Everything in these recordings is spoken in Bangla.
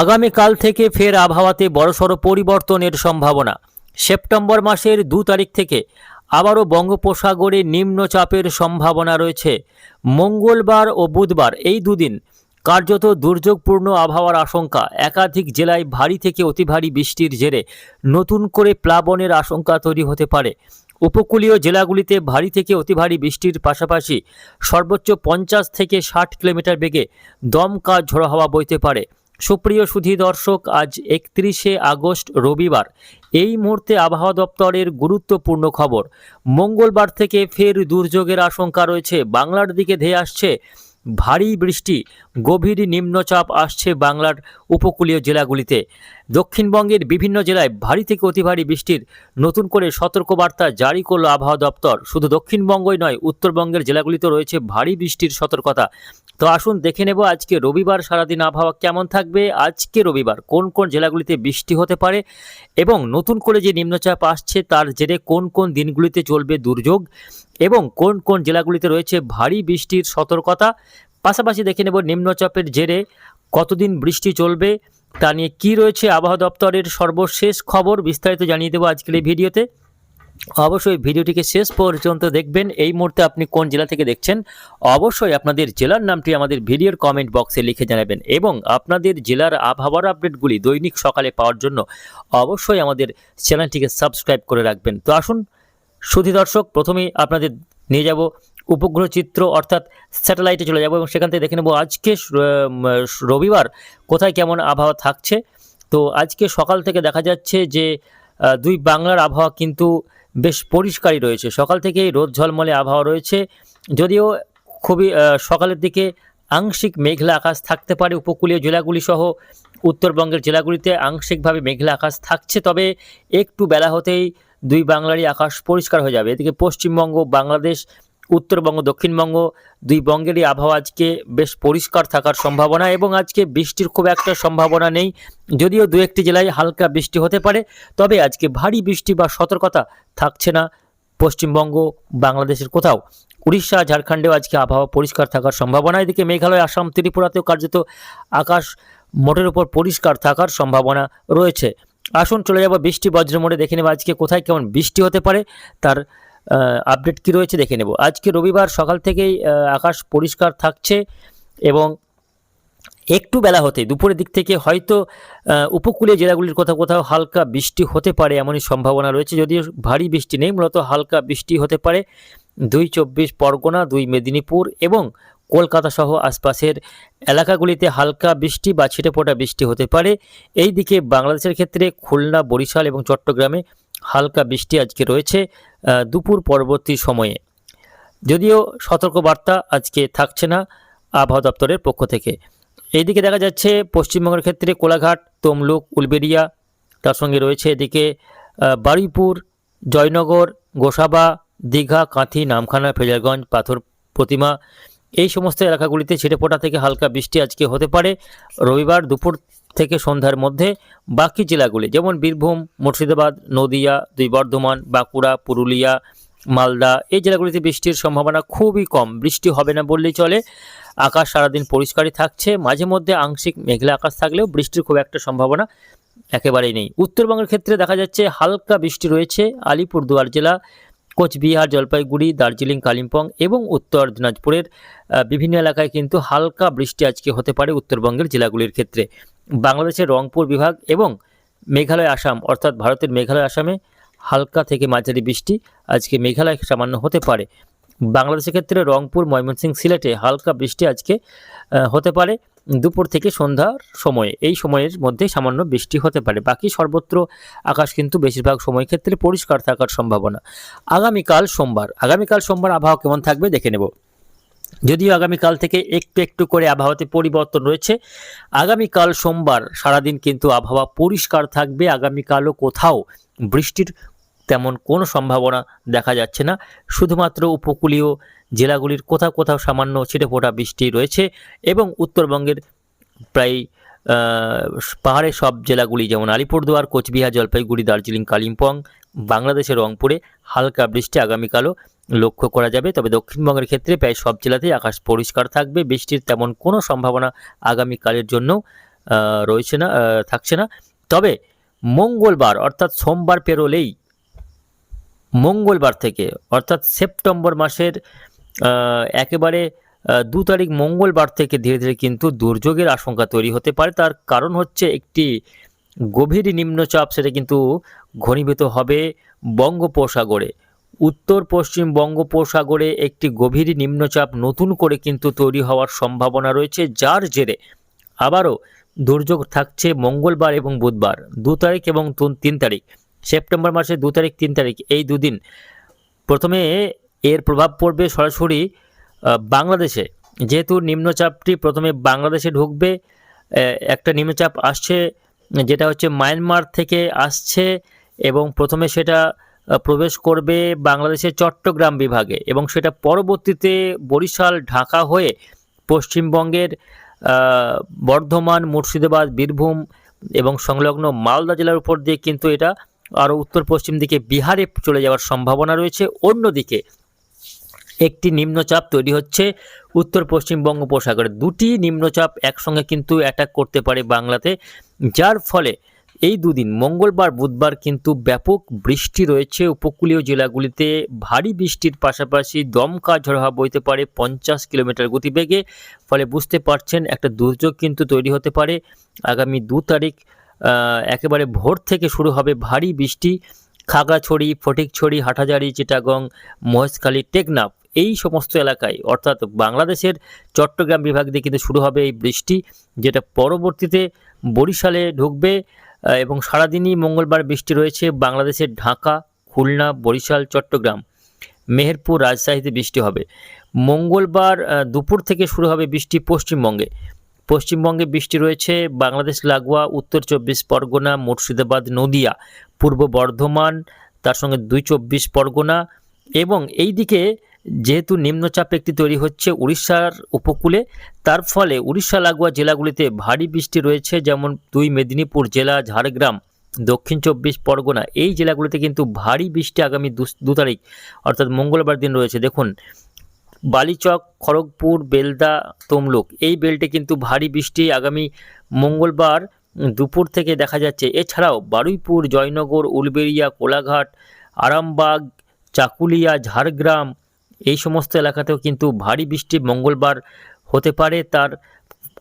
আগামীকাল থেকে ফের আবহাওয়াতে বড়সড় পরিবর্তনের সম্ভাবনা। সেপ্টেম্বর মাসের দু তারিখ থেকে আবারও বঙ্গোপসাগরে নিম্নচাপের সম্ভাবনা রয়েছে। মঙ্গলবার ও বুধবার এই দুদিন কার্যত দুর্যোগপূর্ণ আবহাওয়ার আশঙ্কা। একাধিক জেলায় ভারী থেকে অতি ভারী বৃষ্টির জেরে নতুন করে প্লাবনের আশঙ্কা তৈরি হতে পারে। উপকূলীয় জেলাগুলিতে ভারী থেকে অতি ভারী বৃষ্টির পাশাপাশি সর্বোচ্চ পঞ্চাশ থেকে ষাট কিলোমিটার বেগে দমকা ঝোড়ো হাওয়া বইতে পারে। সুপ্রিয় সুধী দর্শক, আজ একত্রিশে আগস্ট, রবিবার। এই মুহূর্তে আবহাওয়া দপ্তরের গুরুত্বপূর্ণ খবর। মঙ্গলবার থেকে ফের দুর্যোগের আশঙ্কা রয়েছে। বাংলার দিকে ধেয়ে আসছে ভারী বৃষ্টি। গভীর নিম্নচাপ আসছে বাংলার উপকূলীয় জেলাগুলিতে। দক্ষিণবঙ্গের বিভিন্ন জেলায় ভারী থেকে অতি ভারী বৃষ্টির নতুন করে সতর্কবার্তা জারি করল আবহাওয়া দপ্তর। শুধু দক্ষিণবঙ্গই নয়, উত্তরবঙ্গের জেলাগুলিতে রয়েছে ভারী বৃষ্টির সতর্কতা। তো আসুন দেখে নেব আজকে রবিবার সারাদিন আবহাওয়া কেমন থাকবে। আজকে রবিবার কোন কোন জেলাগুলিতে বৃষ্টি হতে পারে এবং নতুন করে যে নিম্নচাপ আসছে তার জেরে কোন কোন দিনগুলিতে চলবে দুর্যোগ এবং কোন কোন জেলাগুলিতে রয়েছে ভারী বৃষ্টির সতর্কতা পাশাপাশি দেখে নেব নিম্নচাপের জেরে কতদিন বৃষ্টি চলবে, তা নিয়ে কী রয়েছে আবহাওয়া দপ্তরের সর্বশেষ খবর বিস্তারিত জানিয়ে দেবো আজকের এই ভিডিওতে। অবশ্যই ভিডিওটিকে শেষ পর্যন্ত দেখবেন, এই মুহূর্তে আপনি কোন জেলা থেকে দেখছেন, অবশ্যই আপনাদের জেলার নামটি আমাদের ভিডিওর কমেন্ট বক্সে লিখে জানাবেন এবং আপনাদের জেলার আবহাওয়ার আপডেটগুলি দৈনিক সকালে পাওয়ার জন্য অবশ্যই আমাদের চ্যানেলটিকে সাবস্ক্রাইব করে রাখবেন। তো আসুন, সুধী দর্শক, প্রথমেই আপনাদের নিয়ে যাব উপগ্রহ চিত্র অর্থাৎ স্যাটেলাইটে চলে যাব এবং সেখান থেকে দেখে নেব আজকে রবিবার কোথায় কেমন আবহাওয়া থাকছে। তো আজকে সকাল থেকে দেখা যাচ্ছে যে দুই বাংলার আবহাওয়া কিন্তু বেশ পরিষ্কারই রয়েছে। সকাল থেকেই রোদ ঝলমলে আবহাওয়া রয়েছে। যদিও খুবই সকালের দিকে আংশিক মেঘলা আকাশ থাকতে পারে উপকূলীয় জেলাগুলি সহ উত্তরবঙ্গের জেলাগুলিতে আংশিকভাবে মেঘলা আকাশ থাকছে। তবে একটু বেলা হতেই দুই বাংলারই আকাশ পরিষ্কার হয়ে যাবে। এদিকে পশ্চিমবঙ্গ, বাংলাদেশ উত্তরবঙ্গ, দক্ষিণবঙ্গ দুই বঙ্গেরই আবহাওয়া আজকে বেশ পরিষ্কার থাকার সম্ভাবনা এবং আজকে বৃষ্টির খুব একটা সম্ভাবনা নেই। যদিও দু একটি জেলায় হালকা বৃষ্টি হতে পারে, তবে আজকে ভারী বৃষ্টি বা সতর্কতা থাকছে না পশ্চিমবঙ্গ, বাংলাদেশের কোথাও। উড়িষ্যা, ঝাড়খণ্ডেও আজকে আবহাওয়া পরিষ্কার থাকার সম্ভাবনা। এদিকে মেঘালয়, আসাম, ত্রিপুরাতেও কার্যত আকাশ মোটের উপর পরিষ্কার থাকার সম্ভাবনা রয়েছে। আসুন চলে যাব বৃষ্টি বজ্র মোড়ে দেখে নেব আজকে কোথায় কেমন বৃষ্টি হতে পারে। তার আপডেট কি রয়েছে দেখে নেব। আজকে রবিবার সকাল থেকেই আকাশ পরিষ্কার থাকছে এবং একটু বেলা হতে দুপুরের দিক থেকে হয়তো উপকূলীয় জেলাগুলির কোথাও কোথাও হালকা বৃষ্টি হতে পারে এমনই সম্ভাবনা রয়েছে, যদিও ভারী বৃষ্টি নেই, মূলত হালকা বৃষ্টি হতে পারে দুই চব্বিশ পরগনা, দুই মেদিনীপুর এবং কলকাতা সহ আশপাশের এলাকাগুলিতে হালকা বৃষ্টি বা ছিটেফোঁটা বৃষ্টি হতে পারে। এই দিকে বাংলাদেশের ক্ষেত্রে খুলনা, বরিশাল এবং চট্টগ্রামে হালকা বৃষ্টি আজকে রয়েছে দুপুর পরবর্তী সময়ে। যদিও সতর্কবার্তা আজকে থাকছে না আবহাওয়া দপ্তরের পক্ষ থেকে। এইদিকে দেখা যাচ্ছে, পশ্চিমবঙ্গের ক্ষেত্রে কোলাঘাট, তমলুক উলবেরিয়া তার সঙ্গে রয়েছে এদিকে বারুইপুর, জয়নগর, গোসাবা, দীঘা, কাঁথি, নামখানা, ফেজারগঞ্জ, পাথর প্রতিমা, এই সমস্ত এলাকাগুলিতে ছিটেফোঁটা থেকে হালকা বৃষ্টি আজকে হতে পারে। রবিবার দুপুর থেকে সন্ধ্যার মধ্যে বাকি জেলাগুলি, যেমন বীরভূম, মুর্শিদাবাদ, নদিয়া, দুই বর্ধমান, বাঁকুড়া, পুরুলিয়া, মালদা, এই জেলাগুলিতে বৃষ্টির সম্ভাবনা খুবই কম। বৃষ্টি হবে না বললেই চলে। আকাশ সারাদিন পরিষ্কারই থাকছে। মাঝে মধ্যে আংশিক মেঘলা আকাশ থাকলেও বৃষ্টির খুব একটা সম্ভাবনা একেবারেই নেই। উত্তরবঙ্গের ক্ষেত্রে দেখা যাচ্ছে হালকা বৃষ্টি রয়েছে। আলিপুরদুয়ার জেলা, কোচবিহার, জলপাইগুড়ি, দার্জিলিং, কালিম্পং এবং উত্তর দিনাজপুরের বিভিন্ন এলাকায় কিন্তু হালকা বৃষ্টি আজকে হতে পারে উত্তরবঙ্গের জেলাগুলির ক্ষেত্রে। বাংলাদেশের রংপুর বিভাগ এবং মেঘালয় আসাম, অর্থাৎ ভারতের মেঘালয় আসামে হালকা থেকে মাঝারি বৃষ্টি আজকে মেঘালয় সামান্য হতে পারে। বাংলাদেশের ক্ষেত্রে রংপুর, ময়মনসিংহ, সিলেটে হালকা বৃষ্টি আজকে হতে পারে। দুপুর থেকে সন্ধ্যার সময়ে, এই সময়ের মধ্যে সামান্য বৃষ্টি হতে পারে। বাকি সর্বত্র আকাশ কিন্তু বেশিরভাগ সময় ক্ষেত্রে পরিষ্কার থাকার সম্ভাবনা। আগামীকাল সোমবার আগামীকাল সোমবার আবহাওয়া কেমন থাকবে দেখে নেব। যদিও আগামীকাল থেকে একটু একটু করে আবহাওয়াতে পরিবর্তন রয়েছে। আগামীকাল সোমবার সারাদিন কিন্তু আবহাওয়া পরিষ্কার থাকবে। আগামীকালও কোথাও বৃষ্টির তেমন কোনো সম্ভাবনা দেখা যাচ্ছে না। শুধুমাত্র উপকূলীয় জেলাগুলির কোথাও কোথাও সামান্য ছিটেফোঁটা বৃষ্টি রয়েছে এবং উত্তরবঙ্গের প্রায় পাহাড়ের সব জেলাগুলি যেমন আলিপুরদুয়ার, কোচবিহার, জলপাইগুড়ি, দার্জিলিং, কালিম্পং বাংলাদেশের রংপুরে হালকা বৃষ্টি আগামীকালও লক্ষ্য করা যাবে, তবে দক্ষিণবঙ্গের ক্ষেত্রে প্রায় সব জেলাতেই আকাশ পরিষ্কার থাকবে, বৃষ্টির তেমন কোনো সম্ভাবনা আগামীকালের জন্য রয়েছে না থাকছে না। তবে মঙ্গলবার, অর্থাৎ সোমবার পেরোলেই, মঙ্গলবার থেকে, অর্থাৎ সেপ্টেম্বর মাসের একেবারে দু তারিখ মঙ্গলবার থেকে ধীরে ধীরে কিন্তু দুর্যোগের আশঙ্কা তৈরি হতে পারে। তার কারণ হচ্ছে একটি গভীর নিম্নচাপ, সেটা কিন্তু ঘনীভূত হবে বঙ্গোপসাগরে। উত্তর পশ্চিম বঙ্গোপসাগরে একটি গভীর নিম্নচাপ নতুন করে কিন্তু তৈরি হওয়ার সম্ভাবনা রয়েছে, যার জেরে আবারও দুর্যোগ থাকছে মঙ্গলবার এবং বুধবার, দু তারিখ এবং তুন- তারিখ, সেপ্টেম্বর মাসের দু তারিখ, তিন তারিখ, এই দুদিন। প্রথমে এর প্রভাব পড়বে সরাসরি বাংলাদেশে। যেহেতু নিম্নচাপটি প্রথমে বাংলাদেশে ঢুকবে একটা নিম্নচাপ আসছে, যেটা হচ্ছে মায়ানমার থেকে আসছে এবং প্রথমে সেটা প্রবেশ করবে বাংলাদেশের চট্টগ্রাম বিভাগে এবং সেটা পরবর্তীতে বরিশাল, ঢাকা হয়ে পশ্চিমবঙ্গের বর্ধমান, মুর্শিদাবাদ, বীরভূম এবং সংলগ্ন মালদা জেলার উপর দিয়ে কিন্তু এটা আরও উত্তর পশ্চিম দিকে বিহারে চলে যাওয়ার সম্ভাবনা রয়েছে। অন্যদিকে একটি নিম্নচাপ তৈরি হচ্ছে উত্তর পশ্চিম বঙ্গোপসাগরে। দুটি নিম্নচাপ একসঙ্গে কিন্তু অ্যাটাক করতে পারে বাংলাতে, যার ফলে এই দুদিন, মঙ্গলবার, বুধবার কিন্তু ব্যাপক বৃষ্টি রয়েছে উপকূলীয় জেলাগুলিতে। ভারী বৃষ্টির পাশাপাশি দমকা ঝড় হাওয়া বইতে পারে পঞ্চাশ কিলোমিটার গতিবেগে, ফলে বুঝতে পারছেন একটা দুর্যোগ কিন্তু তৈরি হতে পারে। আগামী দু তারিখ একেবারে ভোর থেকে শুরু হবে ভারী বৃষ্টি। খাগড়াছড়ি, ফটিকছড়ি হাটাজারি চিটাগং, মহেশখালী, টেকনাফ এই সমস্ত এলাকায়, অর্থাৎ বাংলাদেশের চট্টগ্রাম বিভাগ দিয়ে কিন্তু শুরু হবে এই বৃষ্টি, যেটা পরবর্তীতে বরিশালে ঢুকবে। এবং সারাদিনই মঙ্গলবার বৃষ্টি রয়েছে বাংলাদেশের ঢাকা, খুলনা, বরিশাল, চট্টগ্রাম। মেহেরপুর রাজশাহীতে বৃষ্টি হবে। মঙ্গলবার দুপুর থেকে শুরু হবে বৃষ্টি পশ্চিমবঙ্গে। পশ্চিমবঙ্গে বৃষ্টি রয়েছে বাংলাদেশ, লাগোয়া, উত্তর চব্বিশ পরগনা, মুর্শিদাবাদ, নদিয়া, পূর্ব বর্ধমান, তার সঙ্গে দুই চব্বিশ পরগনা এবং এই দিকে যেহেতু নিম্নচাপ একটি তৈরি হচ্ছে উড়িষ্যার উপকূলে, তার ফলে উড়িষ্যা লাগোয়া জেলাগুলিতে ভারী বৃষ্টি রয়েছে, যেমন দুই মেদিনীপুর জেলা, ঝাড়গ্রাম, দক্ষিণ চব্বিশ পরগনা। এই জেলাগুলিতে কিন্তু ভারী বৃষ্টি আগামী দু- তারিখ, অর্থাৎ মঙ্গলবার দিন রয়েছে। দেখুন, বালিচক, খড়গপুর, বেলদা, তমলুক, এই বেল্টে কিন্তু ভারী বৃষ্টি আগামী মঙ্গলবার দুপুর থেকে দেখা যাচ্ছে। এছাড়াও বারুইপুর, জয়নগর, উলবেড়িয়া, কোলাঘাট, আরামবাগ, চাকুলিয়া, ঝাড়গ্রাম এই সমস্ত এলাকাতেও কিন্তু ভারী বৃষ্টি মঙ্গলবার হতে পারে। তার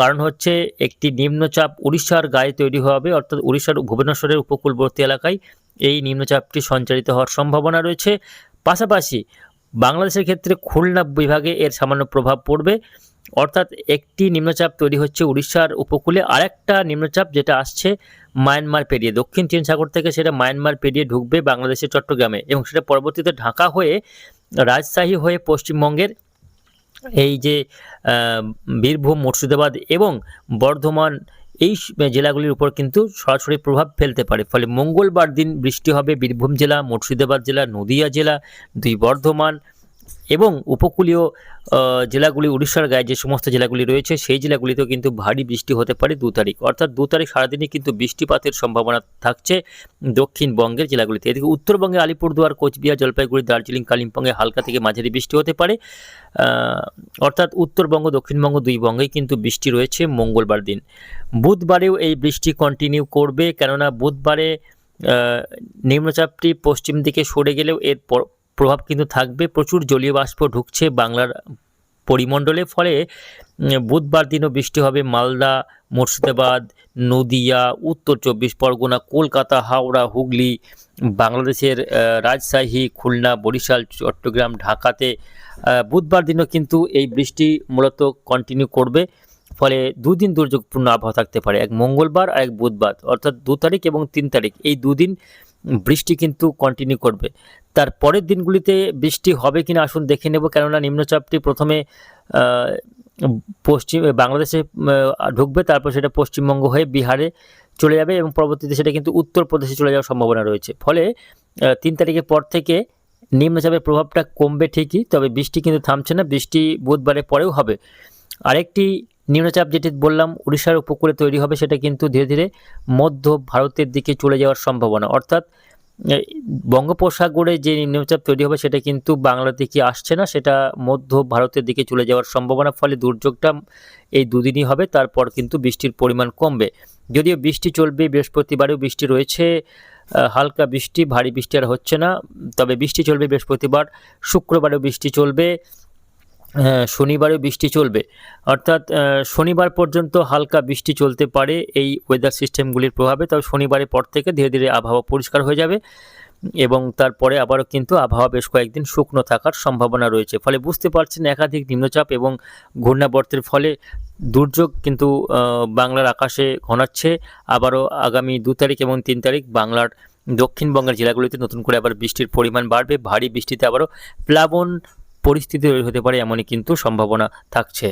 কারণ হচ্ছে একটি নিম্নচাপ উড়িষ্যার গায়ে তৈরি হবে, অর্থাৎ উড়িষ্যার ভুবনেশ্বরের উপকূলবর্তী এলাকায় এই নিম্নচাপটি সঞ্চারিত হওয়ার সম্ভাবনা রয়েছে। পাশাপাশি বাংলাদেশের ক্ষেত্রে খুলনা বিভাগে এর সামান্য প্রভাব পড়বে, অর্থাৎ একটি নিম্নচাপ তৈরি হচ্ছে উড়িষ্যার উপকূলে। আরেকটা নিম্নচাপ যেটা আসছে মায়ানমার পেরিয়ে, দক্ষিণ চীন সাগর থেকে সেটা মায়ানমার পেরিয়ে ঢুকবে বাংলাদেশের চট্টগ্রামে এবং সেটা পরবর্তীতে ঢাকা হয়ে রাজশাহী হয়ে পশ্চিমবঙ্গের এই যে বীরভূম, মুর্শিদাবাদ এবং বর্ধমান এই জেলাগুলির উপর কিন্তু সরাসরি প্রভাব ফেলতে পারে। ফলে মঙ্গলবার দিন বৃষ্টি হবে বীরভূম জেলা, মুর্শিদাবাদ জেলা, নদিয়া জেলা, দুই বর্ধমান এবং উপকূলীয় জেলাগুলি, উড়িষ্যার গায়ে যে সমস্ত জেলাগুলি রয়েছে, সেই জেলাগুলিতেও কিন্তু ভারী বৃষ্টি হতে পারে দু তারিখ। অর্থাৎ দু তারিখ সারাদিনই কিন্তু বৃষ্টিপাতের সম্ভাবনা থাকছে দক্ষিণবঙ্গের জেলাগুলিতে। এদিকে উত্তরবঙ্গে আলিপুরদুয়ার, কোচবিহার, জলপাইগুড়ি, দার্জিলিং, কালিম্পংয়ে হালকা থেকে মাঝারি বৃষ্টি হতে পারে। অর্থাৎ উত্তরবঙ্গ, দক্ষিণবঙ্গ দুই বঙ্গেই কিন্তু বৃষ্টি রয়েছে মঙ্গলবার দিন। বুধবারেও এই বৃষ্টি কন্টিনিউ করবে, কেননা বুধবারে নিম্নচাপটি পশ্চিম দিকে সরে গেলেও এর প্রভাব কিন্তু থাকবে। প্রচুর জলীয় বাষ্প ঢুকছে বাংলার পরিমণ্ডলে। ফলে বুধবার দিনও বৃষ্টি হবে মালদা, মুর্শিদাবাদ, নদিয়া, উত্তর চব্বিশ পরগনা, কলকাতা, হাওড়া, হুগলি, বাংলাদেশের রাজশাহী, খুলনা, বরিশাল, চট্টগ্রাম, ঢাকাতে। বুধবার দিনও কিন্তু এই বৃষ্টি মূলত কন্টিনিউ করবে। ফলে দুদিন দুর্যোগপূর্ণ আবহাওয়া থাকতে পারে। এক মঙ্গলবার আর এক বুধবার, অর্থাৎ দু তারিখ এবং তিন তারিখ। এই দুদিন বৃষ্টি কিন্তু কন্টিনিউ করবে। তার পরের দিনগুলিতে বৃষ্টি হবে কিনা আসুন দেখে নেব। কেননা নিম্নচাপটি প্রথমে পশ্চিম, বাংলাদেশে ঢুকবে, তারপর সেটা পশ্চিমবঙ্গ হয়ে বিহারে চলে যাবে এবং পরবর্তীতে সেটা কিন্তু উত্তরপ্রদেশে চলে যাওয়ার সম্ভাবনা রয়েছে। ফলে তিন তারিখের পর থেকে নিম্নচাপের প্রভাবটা কমবে ঠিকই, তবে বৃষ্টি কিন্তু থামছে না। বৃষ্টি বুধবারের পরেও হবে। আরেকটি নিম্নচাপ যেটি বললাম, উড়িষ্যার উপকূলে তৈরি হবে সেটা কিন্তু ধীরে ধীরে মধ্য ভারতের দিকে চলে যাওয়ার সম্ভাবনা। অর্থাৎ বঙ্গোপসাগরে যে নিম্নচাপ তৈরি হবে সেটা কিন্তু বাংলার দিকে আসছে না, সেটা মধ্য ভারতের দিকে চলে যাওয়ার সম্ভাবনা, ফলে দুর্যোগটা এই দুদিনই হবে, তারপর কিন্তু বৃষ্টির পরিমাণ কমবে। যদিও বৃষ্টি চলবে, বৃহস্পতিবারেও বৃষ্টি রয়েছে হালকা বৃষ্টি, ভারী বৃষ্টি আর হচ্ছে না, তবে বৃষ্টি চলবে বৃহস্পতিবার, শুক্রবারেও বৃষ্টি চলবে আহ, শনিবারেও বৃষ্টি চলবে। অর্থাৎ শনিবার পর্যন্ত হালকা বৃষ্টি চলতে পারে এই ওয়েদার সিস্টেমগুলির প্রভাবে। তবে শনিবারের পর থেকে ধীরে ধীরে আবহাওয়া পরিষ্কার হয়ে যাবে এবং তারপরে আবারও কিন্তু আবহাওয়া বেশ কয়েকদিন শুকনো থাকার সম্ভাবনা রয়েছে। ফলে বুঝতে পারছেন একাধিক নিম্নচাপ এবং ঘূর্ণাবর্তের ফলে দুর্যোগ কিন্তু বাংলার আকাশে ঘনাচ্ছে। আবারও আগামী দু তারিখ এবং তিন তারিখ বাংলার দক্ষিণবঙ্গের জেলাগুলিতে নতুন করে আবার বৃষ্টির পরিমাণ বাড়বে। ভারী বৃষ্টিতে আবারও প্লাবন পরিস্থিতি হতে পারে এমনই কিন্তু সম্ভাবনা থাকছে।